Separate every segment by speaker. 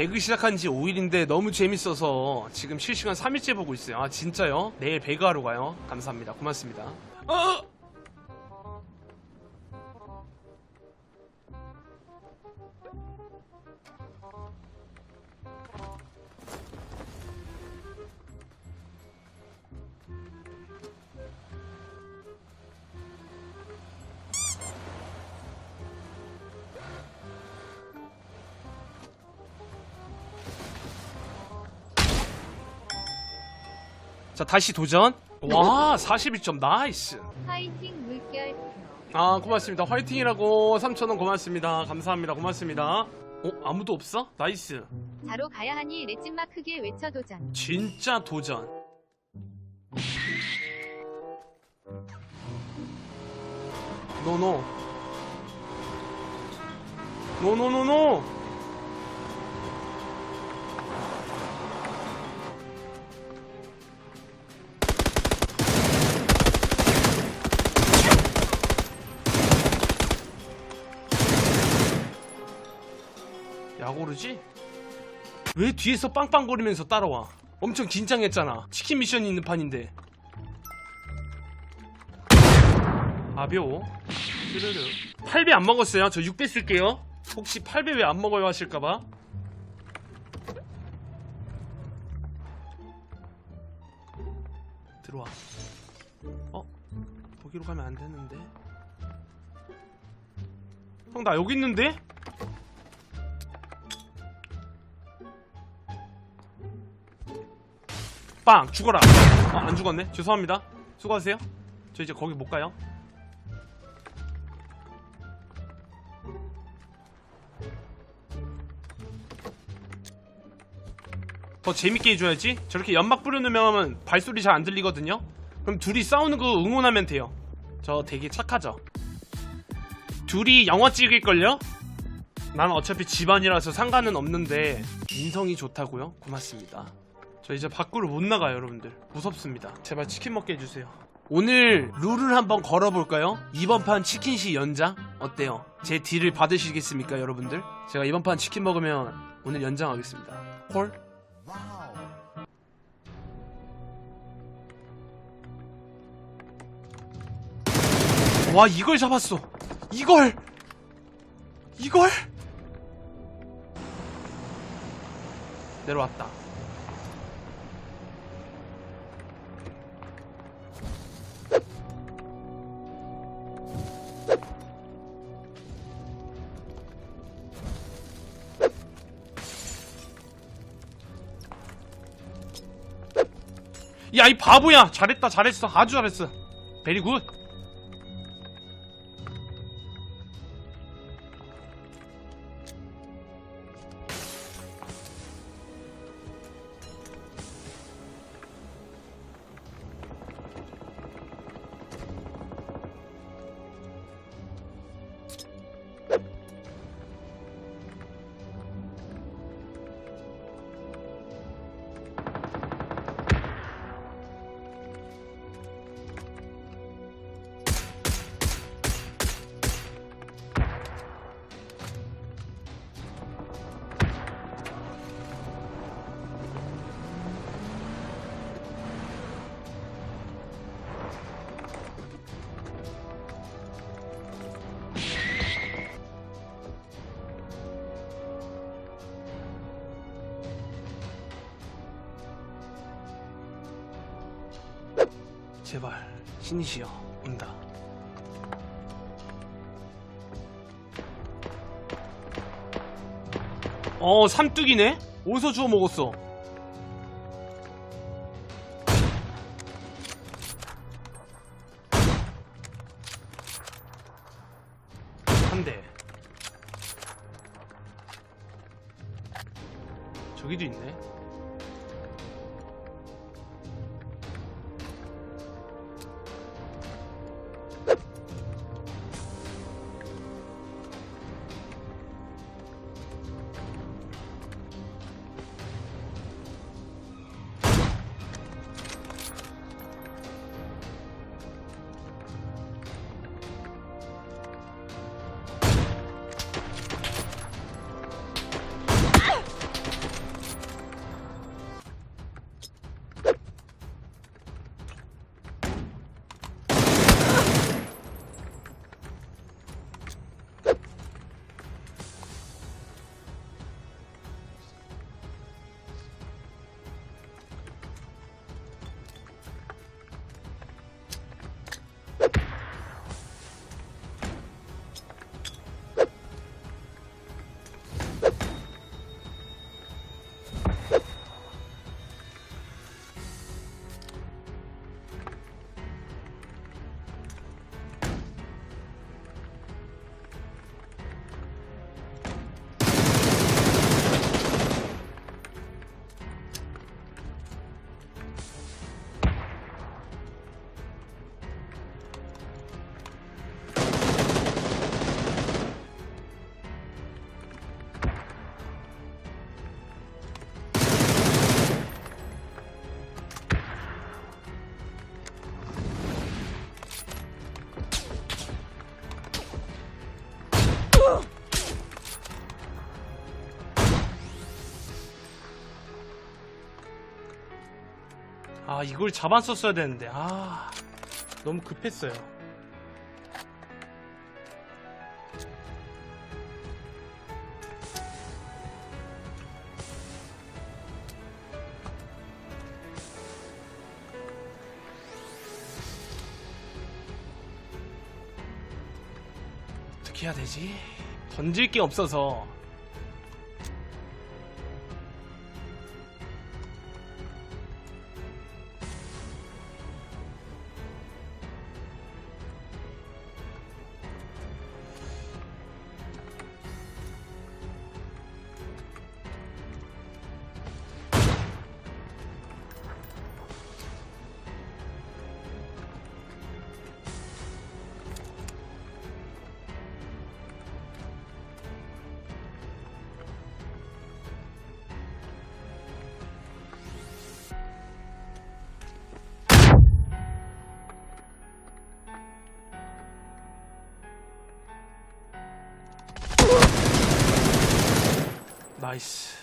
Speaker 1: 배그 시작한 지 5일인데 너무 재밌어서 지금 실시간 3일째 보고 있어요. 아 진짜요? 내일 배그 하러 가요. 감사합니다. 고맙습니다. 어! 자 다시 도전. 와 41점 나이스.
Speaker 2: 파이팅 물결표
Speaker 1: 아 고맙습니다. 화이팅이라고 3,000원 고맙습니다. 감사합니다. 고맙습니다. 어 아무도 없어? 나이스.
Speaker 2: 자로 가야 하니 렛진마 크게 외쳐 도전
Speaker 1: 진짜 도전. 노노. 노노노노. 야고르지? 왜 뒤에서 빵빵거리면서 따라와? 엄청 긴장했잖아. 치킨 미션이 있는 판인데. 아벼. 르르르. 8배 안 먹었어요. 저 6배 쓸게요. 혹시 8배 왜 안 먹어요 하실까봐. 들어와. 어? 거기로 가면 안 되는데. 형, 나 여기 있는데? 빵! 죽어라! 어, 안 죽었네? 죄송합니다. 수고하세요. 저 이제 거기 못 가요. 더 재밌게 해줘야지. 저렇게 연막 뿌려놓으면 발소리 잘 안 들리거든요. 그럼 둘이 싸우는 거 응원하면 돼요. 저 되게 착하죠. 둘이 영화 찍을걸요? 난 어차피 집안이라서 상관은 없는데 인성이 좋다고요? 고맙습니다. 저 이제 밖으로 못 나가요, 여러분들. 무섭습니다. 제발 치킨 먹게 해주세요. 오늘 룰을 한번 걸어볼까요? 이번 판 치킨시 연장? 어때요? 제 딜을 받으시겠습니까, 여러분들? 제가 이번 판 치킨 먹으면 오늘 연장하겠습니다. 콜? 와, 이걸 잡았어! 이걸! 이걸! 내려왔다. 야, 이 바보야! 잘했다, 잘했어. 아주 잘했어. 베리 굿. 제발 신이시여 온다. 어 삼뚝이네? 어디서 주워 먹었어? 아 이걸 잡았었어야 되는데. 아 너무 급했어요. 어떻게 해야 되지? 던질 게 없어서 나이스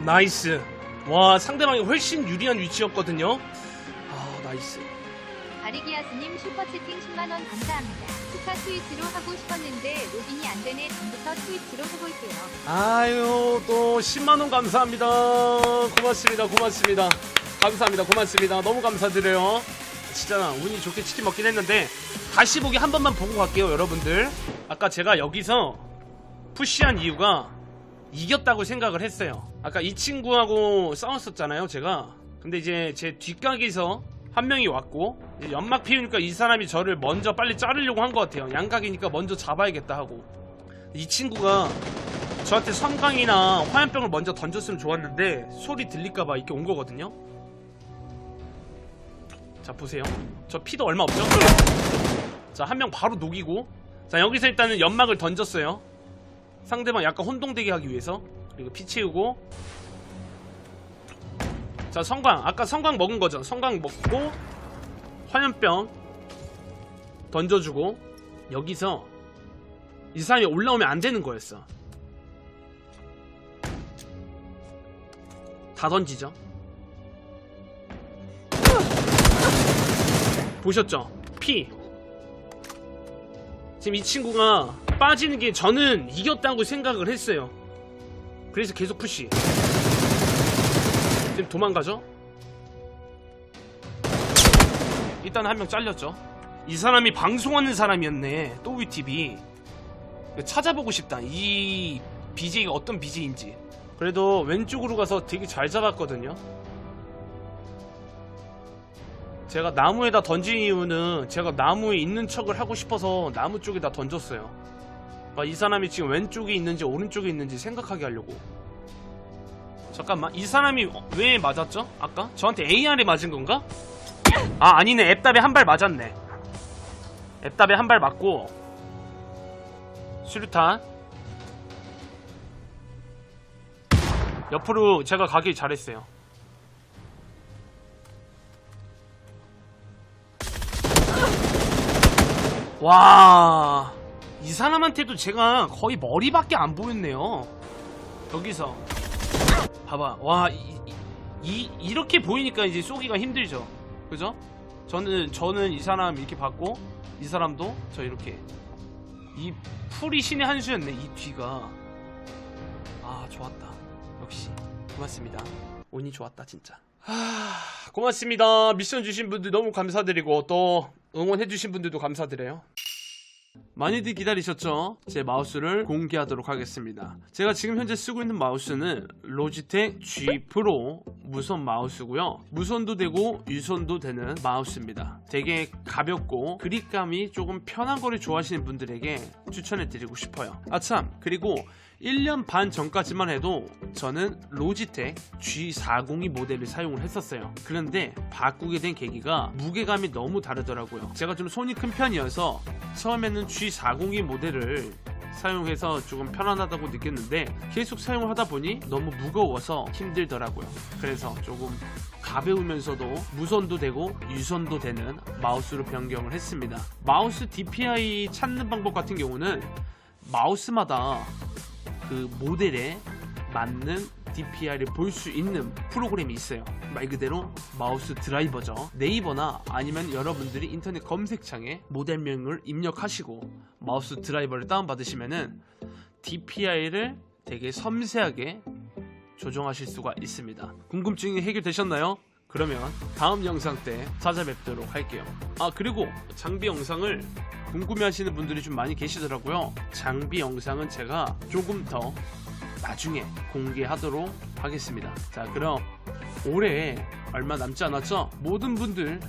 Speaker 1: 나이스. 와 상대방이 훨씬 유리한 위치였거든요. 아 나이스.
Speaker 2: 바리기아스님 슈퍼채팅 10만원 감사합니다. 축하 트위치로 하고 싶었는데 로딩이 안 되네. 전부터 트위치로 해볼게요.
Speaker 1: 아유 또 10만원 감사합니다. 고맙습니다. 고맙습니다. 감사합니다. 고맙습니다. 너무 감사드려요 진짜 운이 좋게 치킨 먹긴 했는데 다시 보기 한 번만 보고 갈게요 여러분들. 아까 제가 여기서 푸시한 이유가 이겼다고 생각을 했어요. 아까 이 친구하고 싸웠었잖아요 제가. 근데 이제 제 뒷각에서 한 명이 왔고 연막 피우니까 이 사람이 저를 먼저 빨리 자르려고 한 것 같아요. 양각이니까 먼저 잡아야겠다 하고. 이 친구가 저한테 성광이나 화염병을 먼저 던졌으면 좋았는데 소리 들릴까봐 이렇게 온 거거든요. 자 보세요. 저 피도 얼마 없죠? 자 한 명 바로 녹이고 자 여기서 일단은 연막을 던졌어요. 상대방 약간 혼동되게 하기 위해서 그리고 피 채우고 자 성광 아까 성광 먹은 거죠. 성광 먹고 화염병 던져주고 여기서 이 사람이 올라오면 안 되는 거였어. 다 던지죠. 보셨죠? 피. 지금 이 친구가 빠지는 게 저는 이겼다고 생각을 했어요. 그래서 계속 푸시. 지금 도망가죠? 일단 한 명 잘렸죠. 이 사람이 방송하는 사람이었네. 또위TV. 찾아보고 싶다. 이 BJ가 어떤 BJ인지. 그래도 왼쪽으로 가서 되게 잘 잡았거든요. 제가 나무에다 던진 이유는 제가 나무에 있는 척을 하고 싶어서 나무 쪽에다 던졌어요. 아, 이 사람이 지금 왼쪽에 있는지 오른쪽에 있는지 생각하게 하려고. 잠깐만, 이 사람이 왜 맞았죠? 아까? 저한테 AR에 맞은 건가? 아, 아니네. 앱답에 한 발 맞았네. 앱답에 한 발 맞고, 수류탄. 옆으로 제가 가길 잘했어요. 와, 이 사람한테도 제가 거의 머리밖에 안 보였네요. 여기서. 봐봐. 와, 이, 이, 이렇게 보이니까 이제 쏘기가 힘들죠. 그죠? 저는, 저는 이 사람 이렇게 봤고, 이 사람도 저 이렇게. 이 풀이 신의 한 수였네, 이 뒤가. 아, 좋았다. 역시. 고맙습니다. 운이 좋았다, 진짜. 하, 고맙습니다. 미션 주신 분들 너무 감사드리고, 또 응원해주신 분들도 감사드려요. 많이들 기다리셨죠? 제 마우스를 공개하도록 하겠습니다. 제가 지금 현재 쓰고 있는 마우스는 로지텍 G 프로 무선 마우스고요. 무선도 되고 유선도 되는 마우스입니다. 되게 가볍고 그립감이 조금 편한 거를 좋아하시는 분들에게 추천해 드리고 싶어요. 아참 그리고 1년 반 전까지만 해도 저는 로지텍 G402 모델을 사용을 했었어요. 그런데 바꾸게 된 계기가 무게감이 너무 다르더라고요. 제가 좀 손이 큰 편이어서 처음에는 G402 모델을 사용해서 조금 편안하다고 느꼈는데 계속 사용을 하다 보니 너무 무거워서 힘들더라고요. 그래서 조금 가벼우면서도 무선도 되고 유선도 되는 마우스로 변경을 했습니다. 마우스 DPI 찾는 방법 같은 경우는 마우스마다 그 모델에 맞는 DPI를 볼 수 있는 프로그램이 있어요. 말 그대로 마우스 드라이버죠. 네이버나 아니면 여러분들이 인터넷 검색창에 모델명을 입력하시고 마우스 드라이버를 다운받으시면은 DPI를 되게 섬세하게 조정하실 수가 있습니다. 궁금증이 해결되셨나요? 그러면 다음 영상 때 찾아뵙도록 할게요. 아 그리고 장비 영상을 궁금해하시는 분들이 좀 많이 계시더라고요. 장비 영상은 제가 조금 더 나중에 공개하도록 하겠습니다. 자 그럼 올해 얼마 남지 않았죠? 모든 분들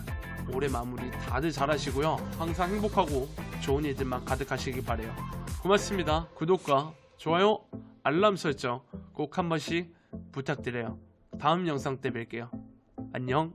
Speaker 1: 올해 마무리 다들 잘하시고요. 항상 행복하고 좋은 일들만 가득하시길 바래요. 고맙습니다. 구독과 좋아요, 알람 설정 꼭 한 번씩 부탁드려요. 다음 영상 때 뵐게요. 안녕.